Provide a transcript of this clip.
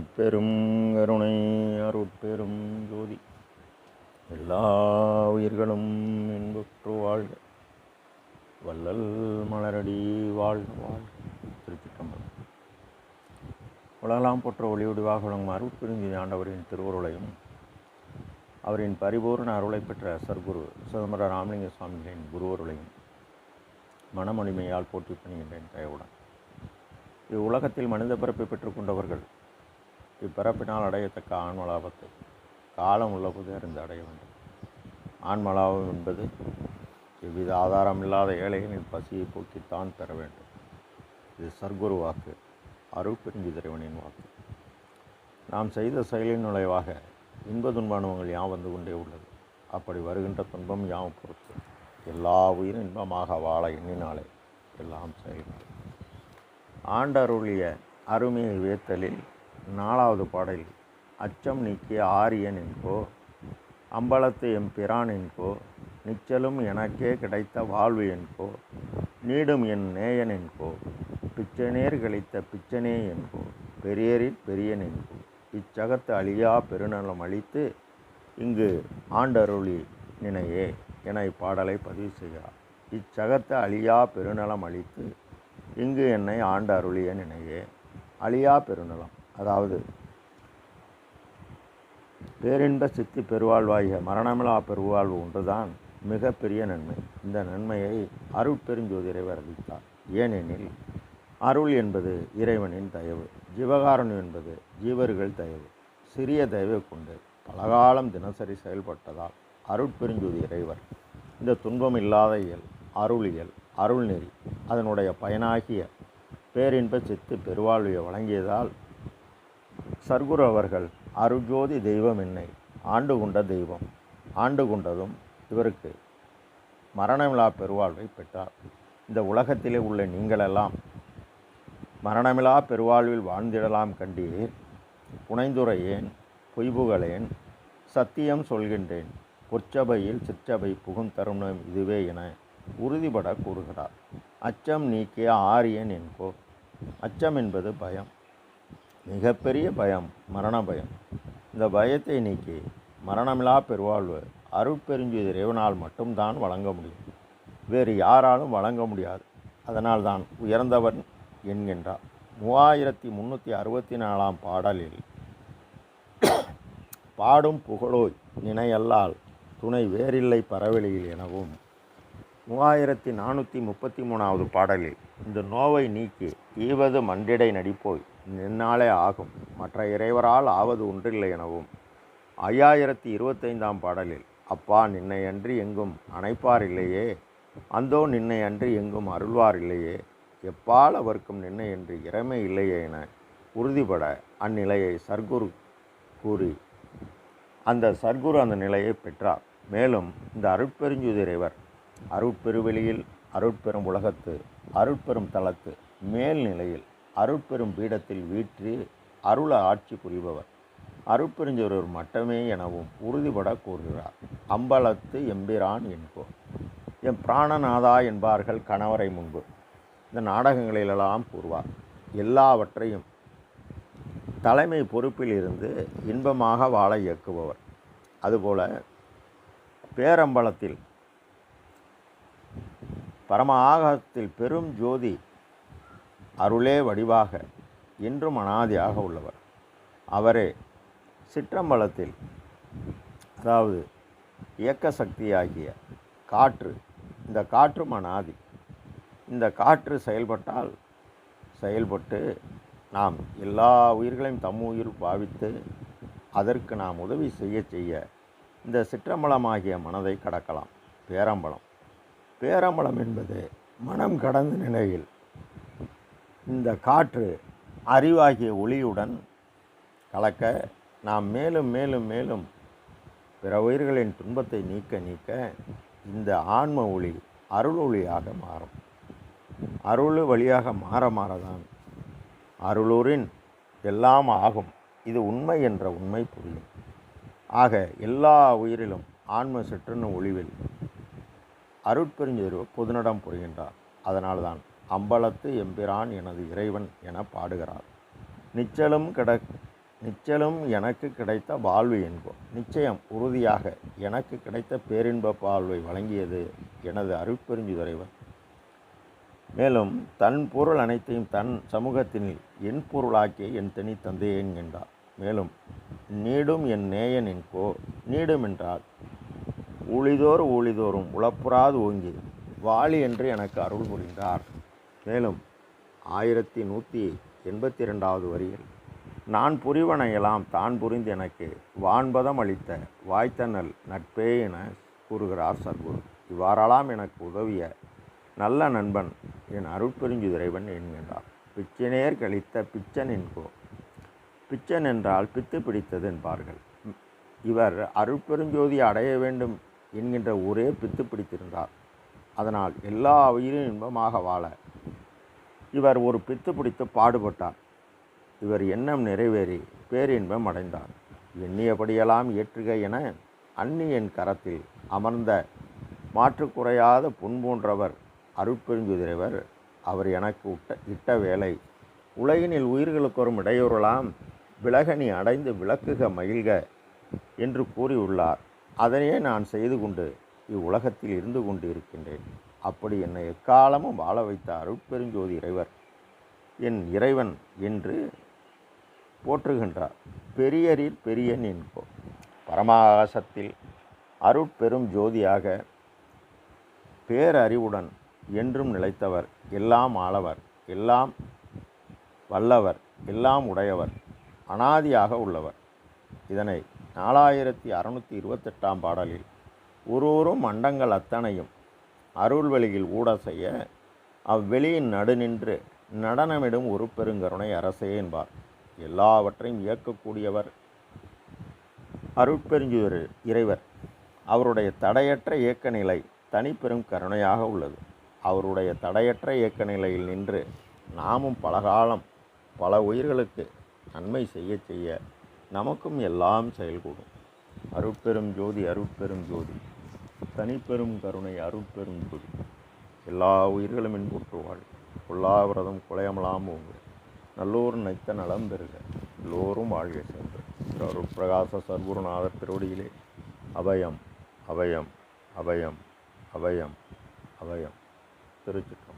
அருட்பெரும் கருணை அருட்பெரும் ஜோதி. எல்லா உயிர்களும் இன்புற்று வாழ்க. வள்ளல் மலரடி வாழ்க. வாழ்க திருச்சிற்றம்பலம். உலகலாம் போற்ற ஒளிவடிவாக விளங்கும் அருட்பெருஞ்சி ஆண்டவரின் திருவுருளையும் அவரின் பரிபூர்ண அருளை பெற்ற சர்க்குரு சிதம்பர ராமலிங்க சுவாமிகளின் குருவருளையும் மனமொழிமையால் போற்றி பணிகின்றேன் தயவுடன். இவ்வுலகத்தில் மனித பிறப்பை பெற்றுக்கொண்டவர்கள் இப்பிறப்பினால் அடையத்தக்க ஆன்மலாபத்தை காலம் உள்ளபோது அறிந்து அடைய வேண்டும். ஆன்மலாபம் என்பது எவ்வித ஆதாரம் இல்லாத ஏழைகளின் பசியை போக்கித்தான் பெற வேண்டும். இது சர்க்குரு வாக்கு அருட்பெருஞ்சி இறைவனின் வாக்கு. நாம் செய்த செயலின் நுழைவாக இன்ப துன்பானவங்கள் யாம் வந்து கொண்டே உள்ளது. அப்படி வருகின்ற துன்பம் யாம் பொறுத்து எல்லா உயிரும் இன்பமாக வாழ எண்ணினாலே எல்லாம் செயல்கள் ஆண்டருளிய அருமையை வேத்தலில் நாலாவது பாடலில் அச்சம் நீக்கிய ஆரியன் என்கோ அம்பலத்து எம் பிரான் என்போ நிச்சலும் எனக்கே கிடைத்த வாழ்வு என்கோ நீடும் என் நேயன் என்கோ பிச்சனேர் கழித்த பிச்சனே என்கோ பெரியரில் பெரியன் என்கோ இச்சகத்து அழியா பெருநலம் அளித்து இங்கு ஆண்டருளி நினையே என இப்பாடலை பதிவு செய்கிறார். இச்சகத்து அழியா பெருநலம் அளித்து இங்கு என்னை ஆண்டருளிய நினையே அழியா பெருநலம் அதாவது பேரின்ப சித்தி பெருவாழ்வாகிய மரணமிலா பெருவாழ்வு ஒன்றுதான் மிகப்பெரிய நன்மை. இந்த நன்மையை அருட்பெருஞ்சோதிரைவர் அளித்தார் ஏனெனில் அருள் என்பது இறைவனின் தயவு ஜீவகாரணம் என்பது ஜீவர்கள் தயவு சிறிய தயவை கொண்டு பலகாலம் தினசரி செயல்பட்டதால் அருட்பெருஞ்சோதி இறைவர். இந்த துன்பம் இல்லாத இயல் அருளியல் அருள்நெறி அதனுடைய பயனாகிய பேரின்ப சித்து பெருவாழ்வியை வழங்கியதால் சர்க்குரு அவர்கள் அருஜோதி தெய்வம் என்னை ஆண்டு கொண்ட தெய்வம். ஆண்டு கொண்டதும் இவருக்கு மரணமிலா பெருவாழ்வை பெற்றார். இந்த உலகத்திலே உள்ள நீங்களெல்லாம் மரணமிலா பெருவாழ்வில் வாழ்ந்திடலாம் கண்டீர். புனைந்துரையேன் பொய்புகளேன் சத்தியம் சொல்கின்றேன் பொற்சபையில் சிற்றபை புகும் தருணம் இதுவே என உறுதிபட கூறுகிறார். அச்சம் நீக்கிய ஆரியன் என்போ அச்சம் என்பது பயம். மிகப்பெரிய பயம் மரண பயம். இந்த பயத்தை நீக்கி மரணமிலா பெருவாழ்வு அருட்பெருஞ்சி இறைவனால் மட்டும்தான் வழங்க முடியும். வேறு யாராலும் வழங்க முடியாது. அதனால்தான் உயர்ந்தவன் என்கின்றார். மூவாயிரத்தி முந்நூற்றி அறுபத்தி நாலாம் பாடலில் பாடும் புகழோய் நினையல்லால் துணை வேறில்லை பரவெளியில் எனவும் மூவாயிரத்தி நானூற்றி முப்பத்தி மூணாவது பாடலில் இந்த நோவை நீக்கி ஈவது மண்டிடை நடிப்போய் நின்னாலே ஆகும். மற்ற இறைவரால் ஆவது ஒன்றில்லை எனவும். ஐயாயிரத்தி இருபத்தைந்தாம் பாடலில் அப்பா நின்னை அன்றி எங்கும் அணைப்பார் இல்லையே? அந்தோ நின்னை அன்றி எங்கும் அருள்வார் இல்லையே? எப்பால் அவர்க்கும் நின்னை என்று இறைமை இல்லையே என உறுதிபட அந்நிலையை சர்க்குரு கூறி அந்த சர்க்குரு அந்த நிலையை பெற்றார். மேலும் இந்த அருட்பெருஞ்சுதிரைவர் அருட்பெருவெளியில் அருட்பெரும் உலகத்து அருட்பெரும் தளத்து மேல்நிலையில் அருட்பெரும் பீடத்தில் வீற்றி அருள ஆட்சி புரிபவர். அருட்பெருஞ்சொருவர் மட்டமே எனவும் உறுதிபட கூறுகிறார். அம்பலத்து எம்பிரான் என்போ என் பிராணநாதா என்பார்கள் கணவரை முன்பு. இந்த நாடகங்களிலெல்லாம் கூறுவார். எல்லாவற்றையும் தலைமை பொறுப்பில் இருந்து இன்பமாக வாழ இயக்குபவர். அதுபோல பேரம்பலத்தில் பரம ஆகத்தில் பெரும் ஜோதி அருளே வடிவாக இன்றும் அனாதியாக உள்ளவர். அவரே சிற்றம்பலத்தில் அதாவது இயக்க சக்தியாகிய காற்று இந்த காற்றும் அனாதி. இந்த காற்று செயல்பட்டால் செயல்பட்டு நாம் எல்லா உயிர்களையும் தம் உயிர் பாவித்து அதற்கு நாம் உதவி செய்ய செய்ய இந்த சிற்றம்பலமாகிய மனதை கடக்கலாம். பேரம்பலம். பேரம்பலம் என்பது மனம் கடந்த நிலையில் இந்த காற்று அறிவாகிய ஒளியுடன் கலக்க நாம் மேலும் மேலும் மேலும் பிற உயிர்களின் துன்பத்தை நீக்க நீக்க இந்த ஆன்ம ஒளி அருள் ஒளியாக மாறும். அருள் வழியாக மாற மாறதான் அருளூரின் எல்லாம் ஆகும். இது உண்மை என்ற உண்மை புரியும். ஆக எல்லா உயிரிலும் ஆன்ம சிற்றுன்னு ஒளிவில் அருட்பெருஞ்சொரு பொதுநடம் புரிகின்றார். அதனால்தான் அம்பலத்து எம்பிரான் எனது இறைவன் என பாடுகிறார். நிச்சலும் கிட நிச்சலும் எனக்கு கிடைத்த வாழ்வு என்போம். நிச்சயம் உறுதியாக எனக்கு கிடைத்த பேரின்ப வாழ்வை வழங்கியது எனது அருட்பெருஞ்சுதலைவர் மேலும் தன் பொருள் அனைத்தையும் தன் சமூகத்தினில் என் பொருளாக்கிய என் தனி தந்தையே என்கின்றார் மேலும் நீடும் என் நேயன் என்கோ நீடும் என்றால் ஊழிதோர் ஊழிதோறும் உழப்புறாது ஓங்கி வாளி என்று எனக்கு அருள் புரிந்தார். மேலும் ஆயிரத்தி நூற்றி எண்பத்தி ரெண்டாவது வரியில் நான் புரிவனையெல்லாம் தான் புரிந்து எனக்கு வான்பதம் அளித்த வாய்த்தனல் நட்பே என கூறுகிறார் சர்க்குரு இவ்வாறெல்லாம் எனக்கு உதவிய நல்ல நண்பன் என் அருட்பெருஞ்சுதிரைவன் என்கின்றார். பிச்சனேர் கழித்த பிச்சன் என்கோ பிச்சன் என்றால் பித்து பிடித்தது என்பார்கள். இவர் அருட்பெருஞ்சோதி அடைய வேண்டும் என்கின்ற ஒரே பித்து பிடித்திருந்தார். அதனால் எல்லா உயிரும் இன்பமாக வாழ இவர் ஒரு பித்து பிடித்து பாடுபட்டார். இவர் எண்ணம் நிறைவேறி பேரின்பம் அடைந்தார். எண்ணியபடியெல்லாம் ஏற்றுக என அன்னியின் கரத்தில் அமர்ந்த மாற்றுக்குறையாத புன்போன்றவர் அருட்பெருஞ்சுதிரைவர் அவர் எனக்கு உட்ட இட்ட வேலை உலகினில் உயிர்களுக்கு வரும் இடையூறலாம் விலகனி அடைந்து விளக்குக மகிழ்க என்று கூறியுள்ளார். அதனையே நான் செய்து கொண்டு இவ்வுலகத்தில் இருந்து கொண்டு இருக்கின்றேன் அப்படி என்னை எக்காலமும் வாழ வைத்த அருட்பெருஞ்சோதி இறைவர். என் இறைவன் என்று போற்றுகின்றார். பெரியரில் பெரியன் என்போ பரமாகாசத்தில் அருட்பெரும் ஜோதியாக பேரறிவுடன் என்றும் நிலைத்தவர் எல்லாம் ஆளவர் எல்லாம் வல்லவர் எல்லாம் உடையவர் அனாதியாக உள்ளவர். இதனை நாலாயிரத்தி அறுநூற்றி இருபத்தெட்டாம் பாடலில் ஒருவரும் மண்டங்கள் அத்தனையும் அருள்வெளியில் ஊட செய்ய அவ்வெளியின் நடுநின்று நடனமிடும் ஒரு பெருங்கருணை அரசே என்பார். எல்லாவற்றையும் இயக்கக்கூடியவர் அருட்பெருஞ்சுவர் இறைவர். அவருடைய தடையற்ற இயக்க நிலை தனிப்பெரும் கருணையாக உள்ளது. அவருடைய தடையற்ற இயக்க நிலையில் நின்று நாமும் பலகாலம் பல உயிர்களுக்கு நன்மை செய்ய செய்ய நமக்கும் எல்லாம் செயல்கூடும். அருட்பெரும் ஜோதி அருட்பெரும் ஜோதி. தனிப்பெரும் கருணை அருட்பெரும் குரு எல்லா உயிர்களும் இன்புற்றுவாள் கொல்லாவிரதம் குலையமலாம் உங்கள் நல்லோர் நைத்த நலம் பெறுக. எல்லோரும் வாழ்க சென்று. அருட்பிரகாச சர்க்குருநாதர் திருவடியிலே அபயம் அபயம் அபயம் அபயம் அபயம் திருச்சிட்டு